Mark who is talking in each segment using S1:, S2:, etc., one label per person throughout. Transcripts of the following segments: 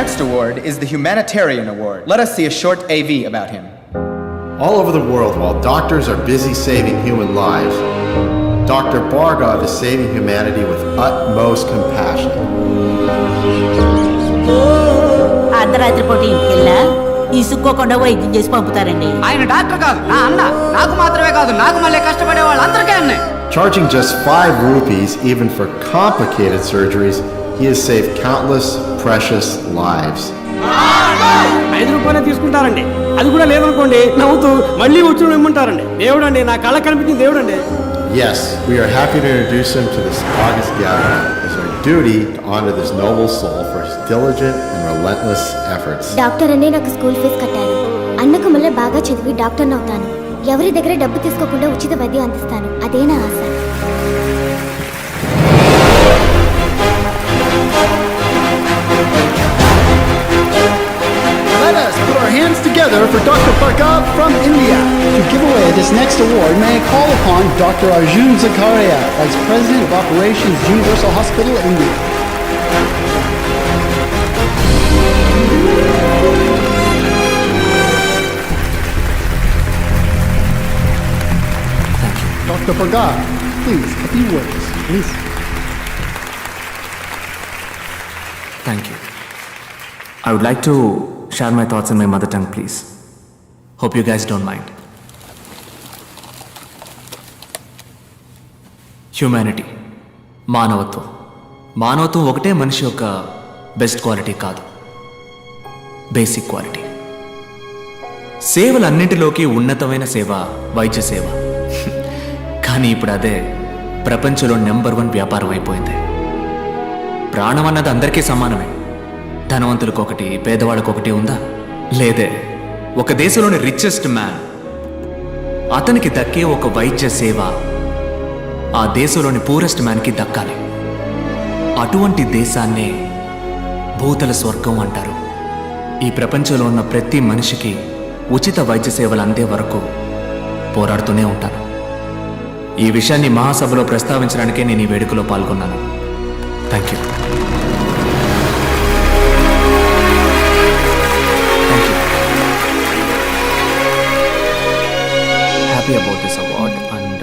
S1: next award is the Humanitarian Award. Let us see a short AV about him.
S2: All over the world, while doctors are busy saving human lives, Dr. Bargov is saving humanity with utmost compassion.
S3: అర్ధరాత్రి పూట ఇంటికెళ్ళా ఇసుక్కోకుండా వైద్యం చేసి పంపుతారండి
S4: ఆయన doctor కాదు నా అన్న నాకు మాత్రమే కాదు నాకు మళ్ళీ కష్టపడే వాళ్ళందరికీ అన్నే
S2: Charging just five rupees, even for complicated surgeries, he has saved countless precious lives.
S5: ఐదు రూపాయలే తీసుకుంటారండి అది కూడా లేదనుకోండి నవ్వుతూ మళ్ళీ వచ్చి ఇమ్మంటారండి దేవుడు అండి నా కళ్ళ కనిపించింది దేవుడు అండి
S2: Yes, we are happy to introduce him to this August gathering. It's our duty to honor this noble soul for his diligent and relentless efforts.
S6: Doctor అనే నాకు స్కూల్ ఫీజు కట్టారు అన్నకు మళ్ళీ బాగా చదివి డాక్టర్ని అవుతాను ఎవరి దగ్గర డబ్బు తీసుకోకుండా ఉచిత వైద్యం అందిస్తాను అదే నా ఆశ
S7: together for Dr. Bhargav from India. To give away this next award, may I call upon Dr. Arjun Zakaria, Vice President of Operations, Universal Hospital, India. Thank you. Dr. Bhargav, please, a few words, please.
S8: Thank you. I would like to share my thoughts in my mother tongue, please. Hope you guys don't mind. Humanity మానవత్వం మానవత్వం ఒకటే మనిషి యొక్క best quality కాదు. Basic quality సేవలన్నింటిలోకి ఉన్నతమైన సేవ వైద్య సేవ. కానీ ఇప్పుడు అదే ప్రపంచంలో నెంబర్ వన్ వ్యాపారం అయిపోయింది. ప్రాణం అన్నది అందరికీ సమానమే. ధనవంతులకు ఒకటి పేదవాళ్ళకు ఒకటి ఉందా? లేదే. ఒక దేశంలోని రిచెస్ట్ మ్యాన్ అతనికి దక్కే ఒక వైద్య సేవ ఆ దేశంలోని పూరెస్ట్ మ్యాన్కి దక్కాలి. అటువంటి దేశాన్నే భూతల స్వర్గం అంటారు. ఈ ప్రపంచంలో ఉన్న ప్రతి మనిషికి ఉచిత వైద్య సేవలు అందే వరకు పోరాడుతూనే ఉంటాను. ఈ విషయాన్ని మహాసభలో ప్రస్తావించడానికే నేను ఈ వేడుకలో పాల్గొన్నాను. Thank you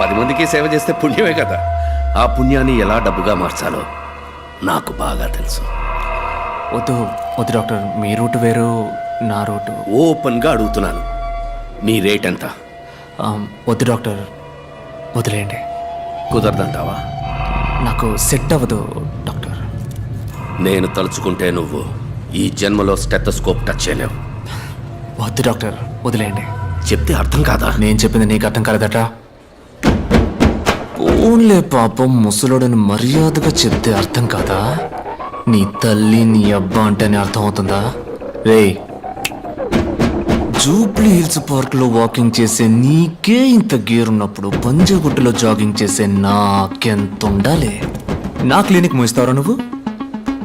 S9: పది మందికి సేవ చేస్తే పుణ్యమే కదా. ఆ పుణ్యాన్ని ఎలా డబ్బుగా మార్చాలో నాకు బాగా తెలుసు.
S8: వద్దు వద్దు డాక్టర్. మీ రూట్ వేరు నా రూటు.
S9: ఓపెన్గా అడుగుతున్నాను. నీ రేట్ ఎంత?
S8: వద్దు డాక్టర్. వదిలేయండి.
S9: కుదరదంటావా?
S8: నాకు సెట్ అవ్వదు డాక్టర్.
S9: నేను తలుచుకుంటే నువ్వు ఈ జన్మలో స్టెథోస్కోప్ టచ్ చేయలేవు.
S8: వద్దు డాక్టర్. వదిలేయండి.
S9: చెప్తే అర్థం కాదా?
S8: నేను చెప్పింది నీకు అర్థం కాలేదట. ఓన్లే పాపం ముసలోడని మర్యాదగా చెప్తే అర్థం కాదా? నీ తల్లి నీ అబ్బా అంటేనే అర్థం అవుతుందా రే జూబ్లీ హిల్స్ పార్క్లో వాకింగ్ చేసే నీకే ఇంత గేరున్నప్పుడు ఉన్నప్పుడు జాగింగ్ చేసే నాకెంత ఉండాలి నా క్లినిక్ మూయిస్తావరా నువ్వు?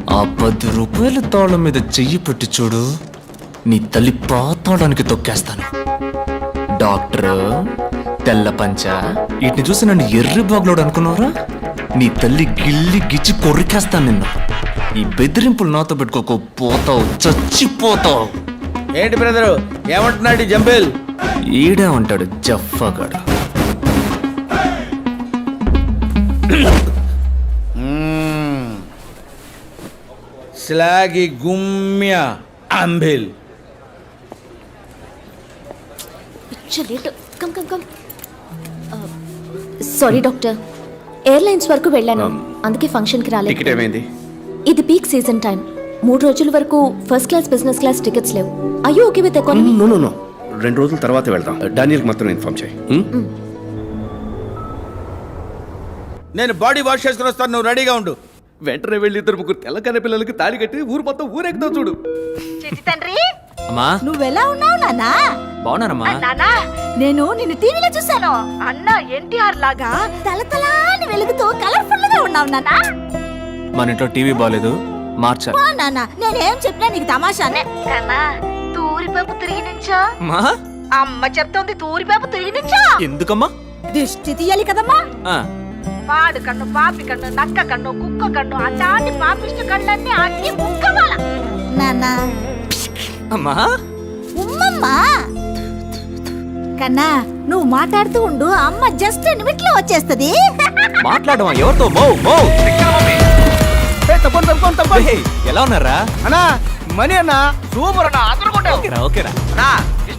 S8: ఆ పది రూపాయల తాళం మీద చెయ్యి పెట్టి చూడు. నీ తల్లి పాతాళానికి తొక్కేస్తాను. డాక్టర్ తెల్ల పంచ. వీటిని చూసి నన్ను ఎర్రి బాగులోడు అనుకున్నావురా? నీ తల్లి గిల్లి గిచ్చి కొరికేస్తాను నిన్ను. ఈ బెదిరింపులు నాతో పెట్టుకోకు పోతావు చచ్చిపోతావు.
S10: ఏంటి బ్రదరు ఏమంటున్నాడు ఈ జంబేల్?
S8: ఈడే ఉంటాడు జఫ్ఫగాడు.
S10: స్లాగి గుమ్య అంబిల్.
S6: Late. Come come come. Sorry doctor airlines వరకు వెళ్ళాను. అందుకే ఫంక్షన్కి రాలేదు.
S9: టికెట్ ఏమైంది?
S6: ఇది పీక్ సీజన్ టైం మూడు రోజుల వరకు first class business class tickets లేవు. అయ్యో okay with economy
S9: no no no రెండు రోజుల తర్వాత వెళ్దాం. డానియల్కి మాత్రం ఇన్ఫార్మ్ చేయి. ఉం?
S10: నేను బాడీ వాష్ చేసుకుని వస్తాను. నువ్వు రెడీగా ఉండు.
S9: వెంటనే వెళ్ళి ఇద్దరు ముగ్గురు తెల్లకన్న పిల్లలకి తాళి కట్టి ఊరు మొత్తం ఊరెక్కుతావు చూడు.
S3: చిట్టి తండ్రి!
S8: అమ్మా!
S3: నువ్వెలా ఉన్నావు నాన్నా?
S8: బాగున్నానమ్మా.
S3: నానా నేను నిన్ను టీవీలో చూశాను. అన్న ఎన్టీఆర్ లాగా తలతలాని వెలుగుతూ కలర్ఫుల్గా ఉన్నావు నాన్నా.
S8: మన ఇంట్లో టీవీ బాగాలేదు మార్చాలి
S3: పో నాన్న నేనేం చెప్పినా నీకు తమాషానే. కన్నా తూరిపేపు తిరిగి నుంచో
S8: మా?
S3: అమ్మ చెప్తోంది తూరిపేపు తిరిగి నుంచో
S8: ఎందుకమ్మా?
S3: దిష్టి తీయాలి కదమ్మా.
S8: ఆ,
S3: పాడు కన్ను పాపి కన్ను నక్క కన్ను కుక్క కన్ను అట్లాంటి పాపిష్టి కళ్ళన్నీ అన్ని ముక్కవాల నాన్న.
S8: అమ్మా?
S3: ఉమ్మమ్మా. కన్నా నువ్వు మాట్లాడుతూ ఉండు అమ్మ జస్ట్ నిమిట్లో వచ్చేస్తది.
S8: మాట్లాడమా? ఎవరితో? మో మో. ఎలా ఉన్నారా?
S10: అన్నా మనీ అన్న సూపర్ అన్న అందరూ
S8: ఓకేరా ఓకేరా.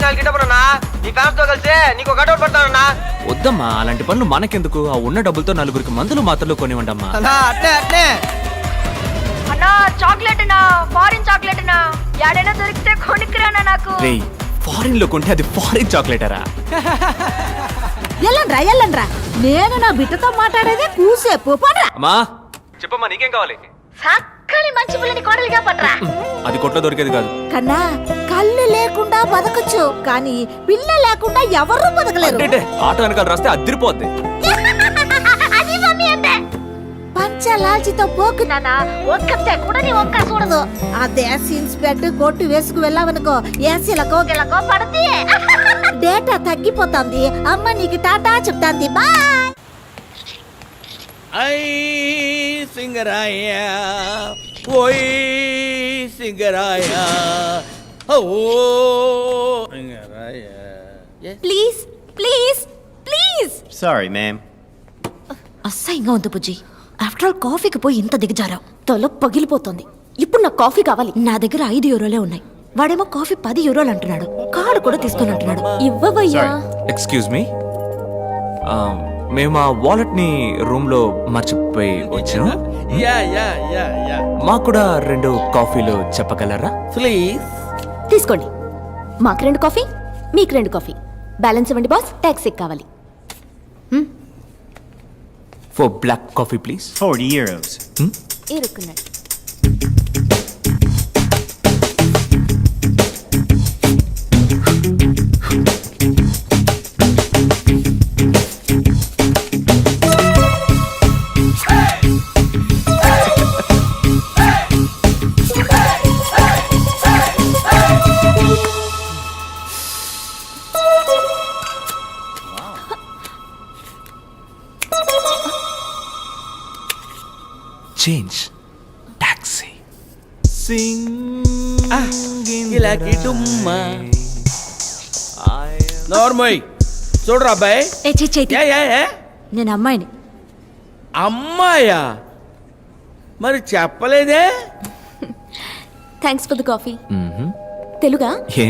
S10: కృష్ణాలు గిట్టపురన్నా నీ ఫ్యాన్స్తో కలిసి నీకు కటౌట్ పెడతానన్నా.
S8: వద్దమ్మా అలాంటి పనులు మనకెందుకు? ఆ ఉన్న డబ్బులతో నలుగురికి మందులు మాత్రలు కొనివ్వండమ్మా.
S10: అన్నా అట్నే అట్నే.
S3: అన్నా చాక్లెట్ నా ఫారిన్ చాక్లెట్ నా. యాడైనా దొరికితే కొనుక్కురానా నాకు.
S8: రేయ్ ఫారిన్లో కొంటే అది ఫారిన్ చాక్లెటరా
S3: ఎల్లండ్రా ఎల్లండ్రా. నేను నా బిడ్డతో మాట్లాడేదే కూసేపు పడరా
S8: అమ్మా. చెప్పమ్మా నీకేం కావాలి?
S3: చక్కని మంచి పిల్లని కోడలిగా పడరా
S8: అది కొట్లో దొరికేది కాదు.
S3: కన్నా కళ్ళు బతకచ్చు. కానీ పిల్ల లేకుండా ఎవరు బతకలేరు.
S8: అంటే ఆటో వెనకాల రాస్తే అద్దరిపోద్ది
S3: అది మమ్మీ అంటే. పంచలాల్చితో పోకు నాన్న. ఒక్కతే కూడా నీ ఒక్క చూడదు కొట్టు వేసుకు వెళ్ళావనుకో ఏసీలకో గిలకో పడితే. డేటా తగ్గిపోతుంది. అమ్మ నీకు టాటా చెప్తాంది. బాయ్.
S10: ఐ సింగరాయ ఓయ్ Singaraya
S6: please please please
S2: Sorry, ma'am.
S6: అసహ్యంగా ఉంది బుజ్జి. ఆఫ్టర్ ఆల్ కాఫీకి పోయి ఇంత దిగజారావు. తల పగిలిపోతుంది. ఇప్పుడు నాకు కాఫీ కావాలి. నా దగ్గర ఐదు యూరోలే ఉన్నాయి. వాడేమో కాఫీ పది యూరోలు అంటున్నాడు. కార్డు కూడా తీసుకొని అంటున్నాడు. ఇవ్వవయ్యా.
S8: ఎక్స్క్యూజ్ మీ మేము ఆ వాలెట్ని రూమ్లో మర్చిపోయి వచ్చాం.
S10: యా యా యా యా
S8: మాకు కూడా రెండు కాఫీలు చెప్పగలరా?
S10: ప్లీజ్
S6: తీసుకోండి. మాకు రెండు కాఫీ మీకు రెండు కాఫీ. బ్యాలెన్స్ ఇవ్వండి బాస్ ట్యాక్సీ కావాలి.
S8: For black coffee please
S2: 40 euros.
S6: ఇరుక్కున్నాడు.
S10: ఇలాకి డుమ్మా నోర్మోయ్ చూడరా అబ్బాయి?
S3: ఏ చి చేతి
S10: యా యా యా
S3: నేను అమ్మాయిని.
S10: అమ్మాయా? మరి చెప్పలేదే?
S6: థ్యాంక్స్ ఫర్ ద కాఫీ తెలుగా?
S8: ఏ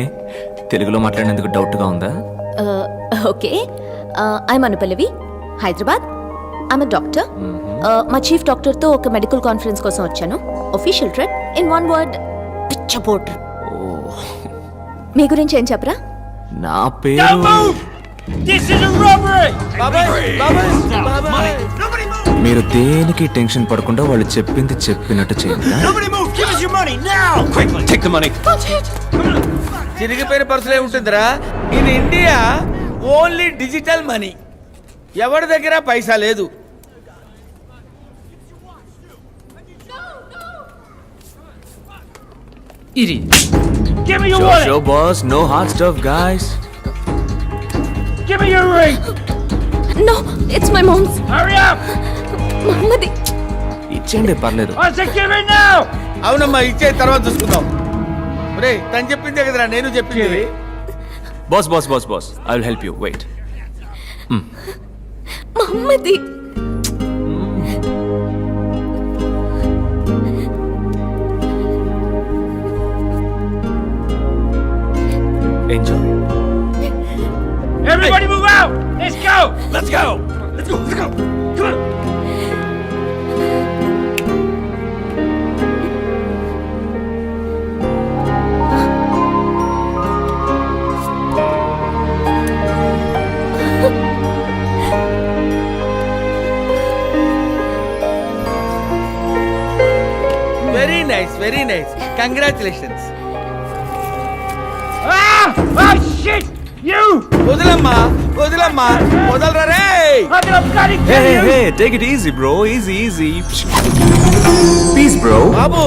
S8: తెలుగులో మాట్లాడినందుకు డౌట్గా ఉందా
S6: okay. I'm Anupallavi Hyderabad. I'm doctor మా చీఫ్ డాక్టర్తో ఒక మెడికల్ కాన్ఫరెన్స్ కోసం వచ్చాను. Official trip in one word పిచ్చపోట్ మీ గురించి ఏం చెప్పరా?
S8: నా పేరు
S10: బాబాయ్ బాబాయ్ బాబాయ్
S8: మీరు దేనికి టెన్షన్ పడకుండా వాళ్ళు చెప్పింది చెప్పినట్టు చేయండి.
S10: చిరిగిపోయిన పర్సులే ఉంటుందిరా. In India only digital money. ఎవరి దగ్గర పైసా లేదు?
S8: Show, show, boss. No hard stuff, guys.
S6: No it's my mom's మమ్మది
S8: ఇచ్చేయండి పర్లేదు.
S10: అవునమ్మా ఇచ్చే తర్వాత చూసుకుందాం. రే తను చెప్పిందే కదరా నేను చెప్పింది
S8: boss boss boss boss I will help you wait
S6: మమ్మది
S10: Let's go! Let's go! Let's go! Let's go! Come on! Very nice congratulations వదిలమ్మా వదిలమ్మా వదలరా రే.
S8: Take it easy bro easy easy please bro
S10: Babu.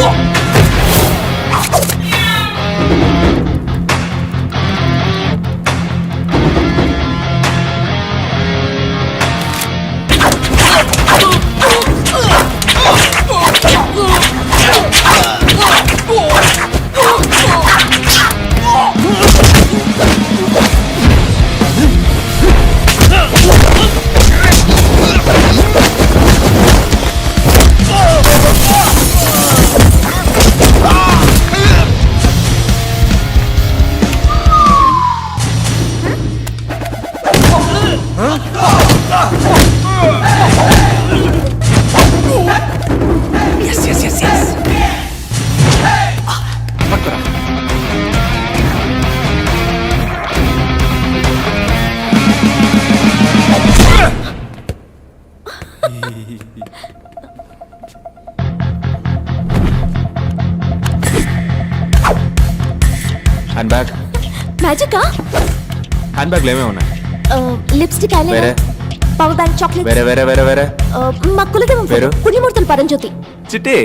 S8: Hand
S6: మ్యాజికా
S8: hand బ్యాగ్లు ఏమేమి ఉన్నాయి?
S6: Lipstick
S8: వేరే?
S6: Eyeliner power bank chocolate
S8: వేరే వేరే వేరే. వేరే
S6: మా కులదేవం
S8: పేరు?
S6: పుణ్యమూర్తుల పరంజ్యోతి.
S8: చిట్టి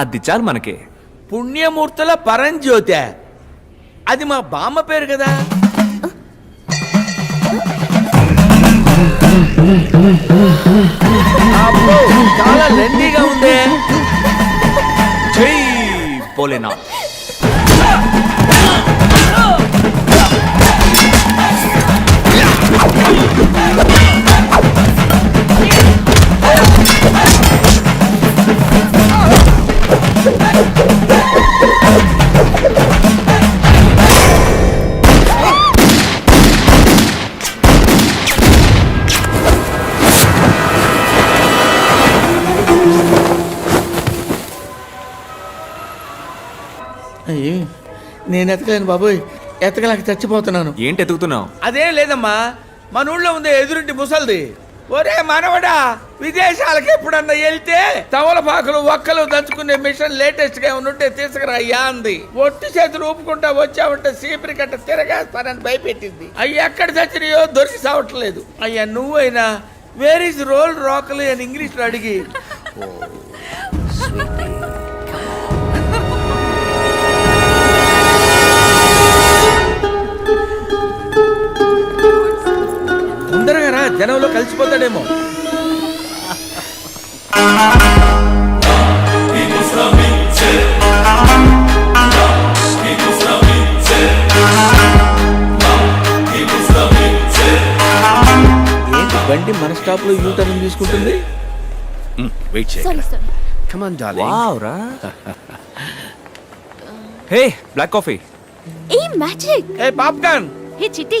S8: అది చాలు మనకి.
S10: పుణ్యమూర్తుల పరంజ్యోతి. అది మా బామ్మ పేరు కదా. అబ్బో, చాలా లెండీగా ఉంది.
S8: జై భోలేనా
S10: అయ్యి నేను ఎతకలేను బాబోయ్. ఎతకలేక చచ్చిపోతున్నాను.
S8: ఏంటి ఎతుకుతున్నావు?
S10: అదేం లేదమ్మా. మన ఊళ్ళో ఉంది ఎదురింటి ముసల్ది ఒరే మనవడా విదేశాలకు ఎప్పుడన్నా వెళ్తే తవలపాకులు ఒక్కలు దంచుకునే మిషన్ లేటెస్ట్గా ఉంటే తీసుకురా అయ్యా అంది. ఒట్టి చేతులు ఊపుకుంటా వచ్చావంటే సీపరి కట్ట తిరగేస్తానని భయపెట్టింది. అయ్యి ఎక్కడ చచ్చినాయో దొరికి సావట్లేదు అయ్యా నువ్వైనా వేర్ ఇస్ రోల్ రాకలు అని ఇంగ్లీష్లో అడిగి జనంలో కలిసిపోతాడేమో. ఏంటి బండి మన స్టాప్లో యూ టర్న్ తీసుకుంటుంది
S9: వెయిట్ చేయి
S6: sorry sir
S9: come on
S8: darling wow రా hey black coffee.
S6: A magic.
S10: A popcorn.
S6: Hey Chitti.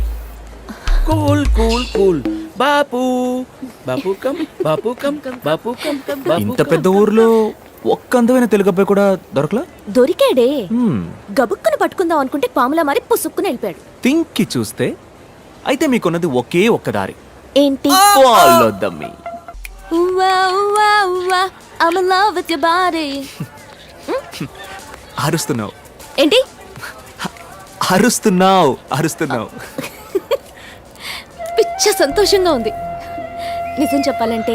S10: Cool cool cool బాపు బాపు కమ్ బాపు కమ్ బాపు కమ్ బాపు
S8: ఇంత పెద్ద ఊర్లో ఒక్క అందమైన తెలుగు అబ్బాయి కూడా దొరకలా?
S6: దొరికాడే.
S8: Hmm.
S6: గబుక్కును పట్టుకుందాం అనుకుంటే పాములా మరి పుసుక్కుని వెళ్ళిపోయాడు.
S8: థింక్కి చూస్తే అయితే మీకున్నది ఒకే ఒక్క దారి.
S6: ఏంటి? ఉవ్వా, ఉవ్వా, I'm in love with your body.
S8: అరుస్తున్నావు.
S6: ఏంటి?
S8: అరుస్తున్నావు అరుస్తున్నావు.
S6: పిచ్చ సంతోషంగా ఉంది. నిజం చెప్పాలంటే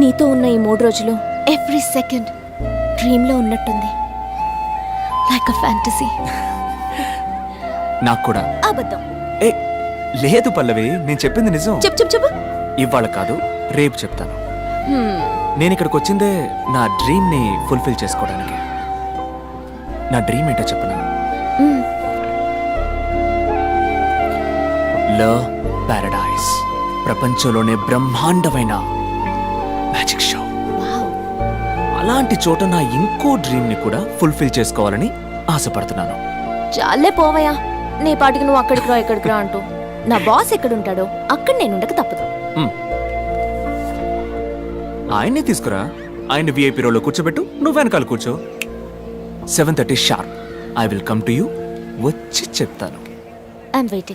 S6: నీతో ఉన్న ఈ మూడు రోజులు ఎవ్రీ సెకండ్ డ్రీమ్లో ఉన్నట్టుంది. లైక్ అ ఫ్యాంటసీ
S8: నాకు కూడా.
S6: అబద్ధం.
S8: ఏ లేదు పల్లవి నేను చెప్పింది నిజం.
S6: చెప్పు చెప్పు చెప్పు.
S8: ఇవాళ కాదు రేపు చెప్తాను.
S6: Hmm.
S8: నేను ఇక్కడికి వచ్చిందే నా డ్రీమ్ని ఫుల్ఫిల్ చేసుకోవడానికి. నా డ్రీమ్ ఏంటో చెప్పనా?
S6: Hmm.
S8: పారడైస్ ప్రపంచంలోనే బ్రహ్మాండమైన మ్యాజిక్ షో అలాంటి చోట నా ఇంకో డ్రీమ్ని కూడా ఫుల్ఫిల్ చేసుకోవాలని ఆశపడుతున్నాను.
S6: చాలే పోవయ్యా. నీ పాటికి నువ్వు అక్కడికి రా ఇక్కడికి రా అంటూ. నా బాస్ ఎక్కడుంటాడో అక్కడ నేను ఉండక తప్పదు.
S8: ఆయన్నే తీసుకురా. ఆయన విఐపీ రోలో కూర్చోబెట్టు. నువ్వు వెనకాల కూర్చో. Seven thirty sharp I will come to you వచ్చి చెప్తాను.
S6: I'm waiting